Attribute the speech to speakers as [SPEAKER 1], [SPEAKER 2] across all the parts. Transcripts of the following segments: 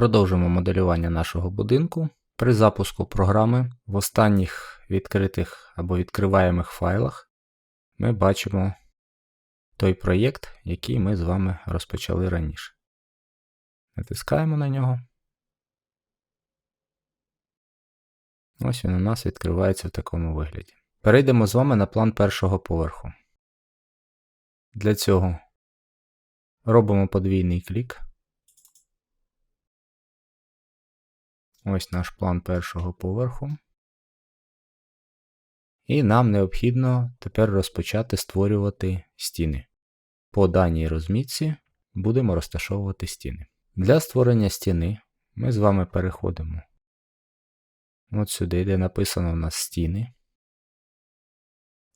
[SPEAKER 1] Продовжимо моделювання нашого будинку. При запуску програми в останніх відкритих або відкриваємих файлах ми бачимо той проєкт, який ми з вами розпочали раніше. Натискаємо на нього. Ось він у нас відкривається в такому вигляді. Перейдемо з вами на план першого поверху. Для цього робимо подвійний клік. Ось наш план першого поверху. І нам необхідно тепер розпочати створювати стіни. По даній розмітці будемо розташовувати стіни. Для створення стіни ми з вами переходимо от сюди, де написано у нас стіни.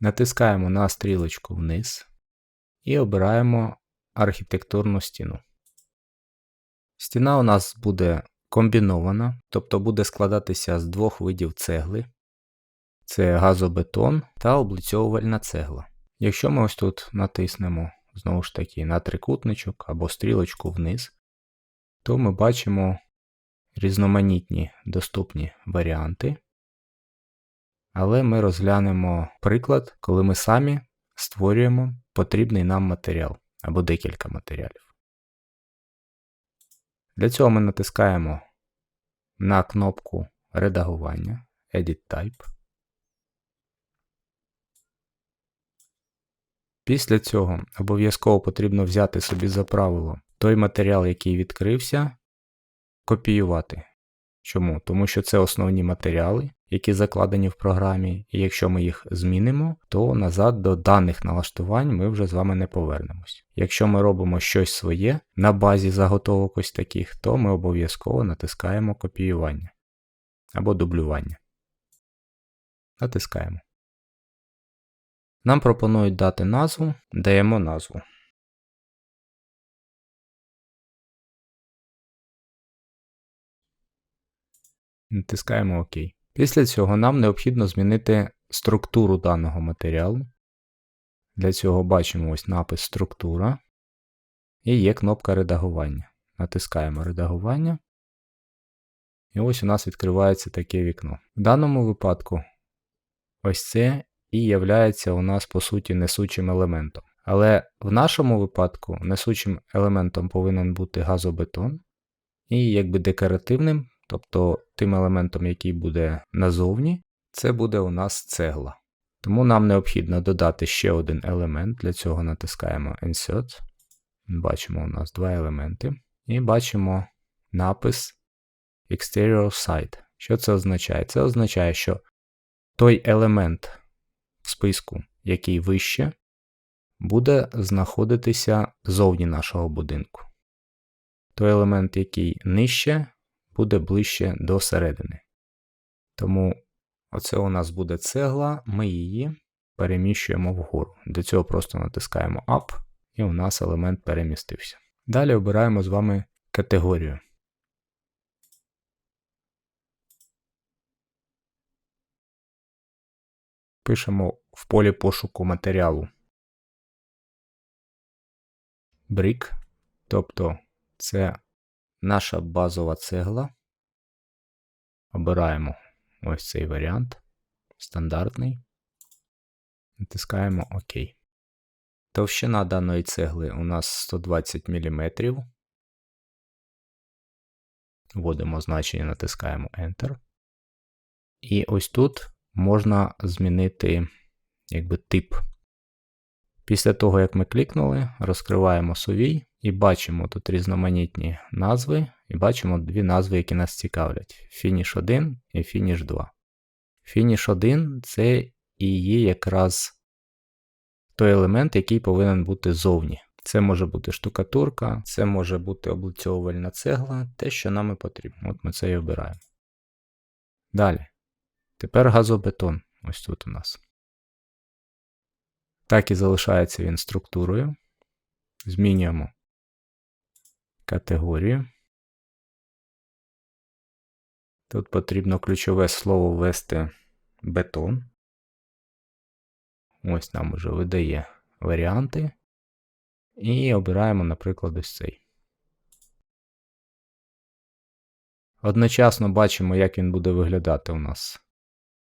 [SPEAKER 1] Натискаємо на стрілочку вниз і обираємо архітектурну стіну. Стіна у нас буде комбінована, тобто буде складатися з двох видів цегли. Це газобетон та облицьовувальна цегла. Якщо ми ось тут натиснемо знову ж таки на трикутничок або стрілочку вниз, то ми бачимо різноманітні доступні варіанти. Але ми розглянемо приклад, коли ми самі створюємо потрібний нам матеріал або декілька матеріалів. Для цього ми натискаємо на кнопку редагування Edit Type. Після цього обов'язково потрібно взяти собі за правило той матеріал, який відкрився, копіювати. Чому? Тому що це основні матеріали, які закладені в програмі, і якщо ми їх змінимо, то назад до даних налаштувань ми вже з вами не повернемось. Якщо ми робимо щось своє на базі заготовок ось таких, то ми обов'язково натискаємо копіювання або дублювання. Натискаємо. Нам пропонують дати назву, даємо назву. Натискаємо ОК. Після цього нам необхідно змінити структуру даного матеріалу. Для цього бачимо ось напис структура і є кнопка редагування. Натискаємо редагування. І ось у нас відкривається таке вікно. В даному випадку ось це і являється у нас по суті несучим елементом. Але в нашому випадку несучим елементом повинен бути газобетон, і якби декоративним, тобто тим елементом, який буде назовні, це буде у нас цегла. Тому нам необхідно додати ще один елемент. Для цього натискаємо Insert. Бачимо у нас два елементи. І бачимо напис Exterior Side. Що це означає? Це означає, що той елемент в списку, який вище, буде знаходитися зовні нашого будинку. Той елемент, який нижче, буде ближче до середини. Тому оце у нас буде цегла, ми її переміщуємо вгору. Для цього просто натискаємо Up, і у нас елемент перемістився. Далі обираємо з вами категорію. Пишемо в полі пошуку матеріалу Brick, тобто це наша базова цегла. Обираємо ось цей варіант, стандартний. Натискаємо ОК. Товщина даної цегли у нас 120 мм. Вводимо значення, натискаємо Enter. І ось тут можна змінити якби, тип. Після того, як ми клікнули, розкриваємо сувій і бачимо тут різноманітні назви, і бачимо дві назви, які нас цікавлять: Finish 1 і Finish 2. Finish 1 це і є якраз той елемент, який повинен бути зовні. Це може бути штукатурка, це може бути облицьовувальна цегла, те, що нам і потрібно. От ми це і обираємо. Далі. Тепер газобетон. Ось тут у нас. Так і залишається він структурою. Змінюємо категорію. Тут потрібно ключове слово ввести бетон. Ось нам вже видає варіанти. І обираємо, наприклад, ось цей. Одночасно бачимо, як він буде виглядати у нас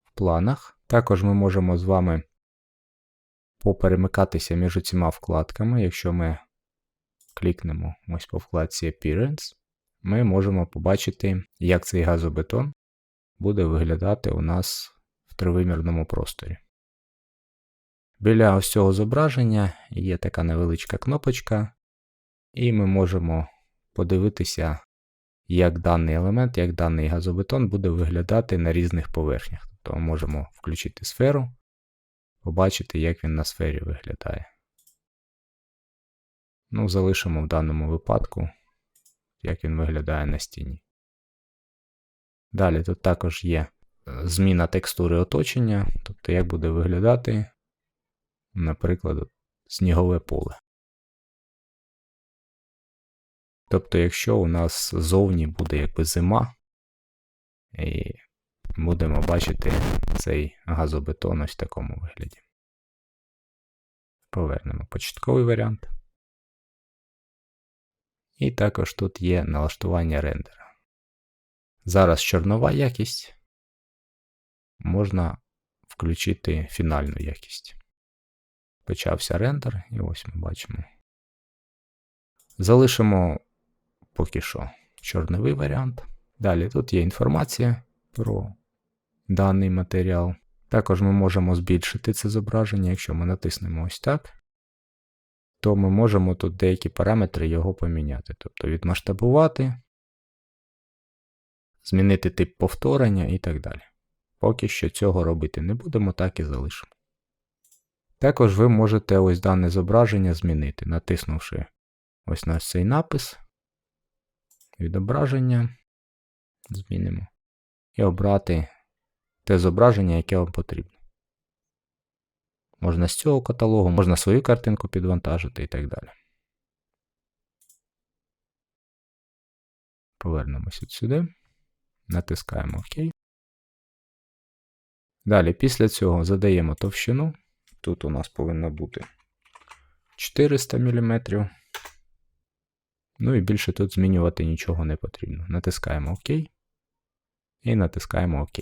[SPEAKER 1] в планах. Також ми можемо з вами поперемикатися між цими вкладками. Якщо ми клікнемо ось по вкладці Appearance, ми можемо побачити, як цей газобетон буде виглядати у нас в тривимірному просторі. Біля ось цього зображення є така невеличка кнопочка, і ми можемо подивитися, як даний елемент, як даний газобетон буде виглядати на різних поверхнях. Тобто ми можемо включити сферу, побачити, як він на сфері виглядає. Ну, залишимо в даному випадку, як він виглядає на стіні. Далі тут також є е, зміна текстури оточення, тобто як буде виглядати, наприклад, снігове поле. Тобто, якщо у нас зовні буде якби зима, і будемо бачити цей газобетон ось в такому вигляді. Повернемо початковий варіант. І також тут є налаштування рендера. Зараз чорнова якість. Можна включити фінальну якість. Почався рендер, і ось ми бачимо. Залишимо поки що чорновий варіант. Далі тут є інформація про даний матеріал. Також ми можемо збільшити це зображення, якщо ми натиснемо ось так, то ми можемо тут деякі параметри його поміняти. Тобто відмасштабувати, змінити тип повторення і так далі. Поки що цього робити не будемо, так і залишимо. Також ви можете ось дане зображення змінити, натиснувши ось на цей напис, відображення, змінимо, і обрати те зображення, яке вам потрібно. Можна з цього каталогу, можна свою картинку підвантажити і так далі. Повернемося сюди, натискаємо ОК. Далі, після цього задаємо товщину. Тут у нас повинно бути 400 мм. Ну і більше тут змінювати нічого не потрібно. Натискаємо ОК і натискаємо ОК.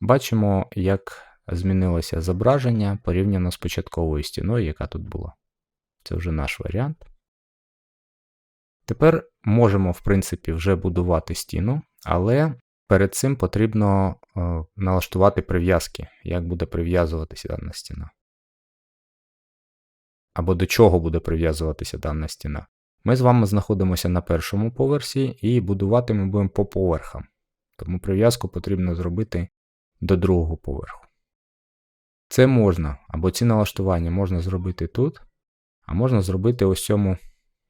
[SPEAKER 1] Бачимо, як змінилося зображення порівняно з початковою стіною, яка тут була. Це вже наш варіант. Тепер можемо, в принципі, вже будувати стіну, але перед цим потрібно е, налаштувати прив'язки, як буде прив'язуватися дана стіна або до чого буде прив'язуватися дана стіна. Ми з вами знаходимося на першому поверсі і будувати ми будемо по поверхам. Тому прив'язку потрібно зробити до другого поверху. Це можна, або ці налаштування можна зробити тут, а можна зробити ось цьому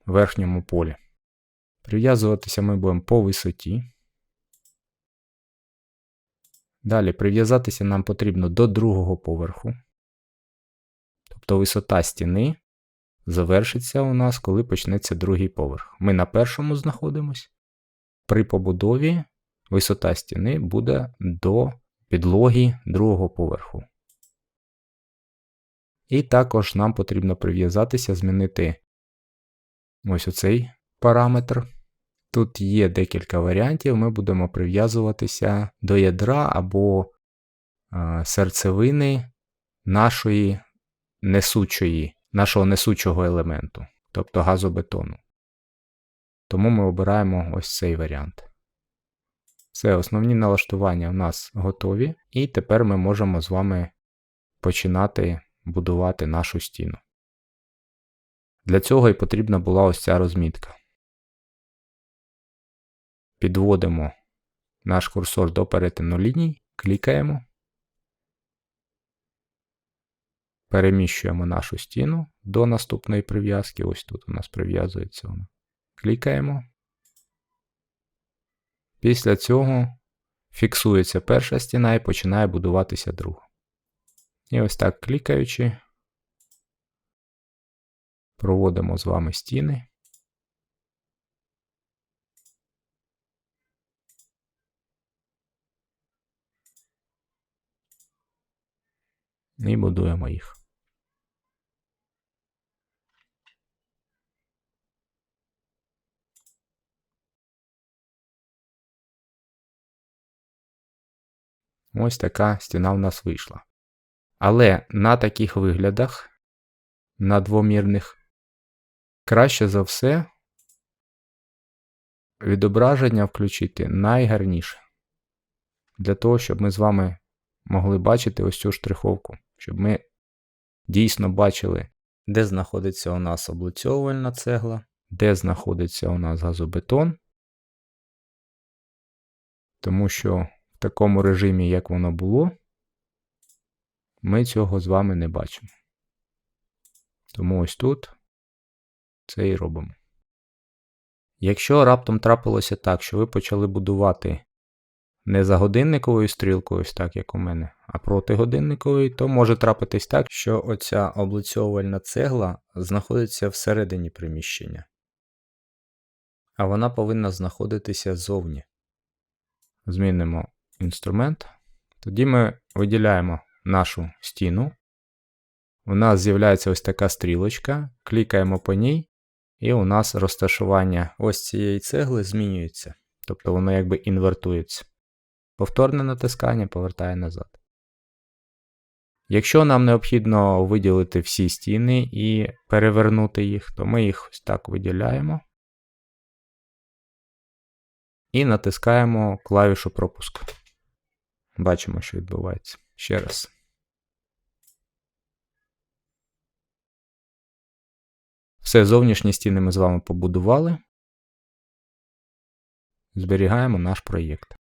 [SPEAKER 1] верхньому полі. Прив'язуватися ми будемо по висоті. Далі прив'язатися нам потрібно до другого поверху. Тобто висота стіни завершиться у нас, коли почнеться другий поверх. Ми на першому знаходимося. При побудові висота стіни буде до підлоги другого поверху. І також нам потрібно прив'язатися, змінити ось оцей параметр. Тут є декілька варіантів. Ми будемо прив'язуватися до ядра або е, серцевини нашої несучої, нашого несучого елементу, тобто газобетону. Тому ми обираємо ось цей варіант. Все, основні налаштування у нас готові, і тепер ми можемо з вами починати будувати нашу стіну. Для цього і потрібна була ось ця розмітка. Підводимо наш курсор до перетину ліній, клікаємо. Переміщуємо нашу стіну до наступної прив'язки. Ось тут у нас прив'язується вона. Клікаємо. Після цього фіксується перша стіна і починає будуватися друга. І ось так клікаючи, проводимо з вами стіни. І будуємо їх. Ось така стіна в нас вийшла. Але на таких виглядах, на двомірних, краще за все відображення включити найгарніше. Для того, щоб ми з вами могли бачити ось цю штриховку, щоб ми дійсно бачили, де знаходиться у нас облицьовувальна цегла, де знаходиться у нас газобетон. Тому що в такому режимі, як воно було, ми цього з вами не бачимо. Тому ось тут це і робимо. Якщо раптом трапилося так, що ви почали будувати не за годинниковою стрілкою, ось так, як у мене, а проти годинникової, то може трапитись так, що оця облицьовувальна цегла знаходиться всередині приміщення. А вона повинна знаходитися ззовні. Змінимо інструмент. Тоді ми виділяємо нашу стіну. У нас з'являється ось така стрілочка, клікаємо по ній, і у нас розташування ось цієї цегли змінюється. Тобто воно якби інвертується. Повторне натискання повертає назад. Якщо нам необхідно виділити всі стіни і перевернути їх, то ми їх ось так виділяємо. І натискаємо клавішу пропуск. Бачимо, що відбувається. Ще раз. Все, зовнішні стіни ми з вами побудували. Зберігаємо наш проєкт.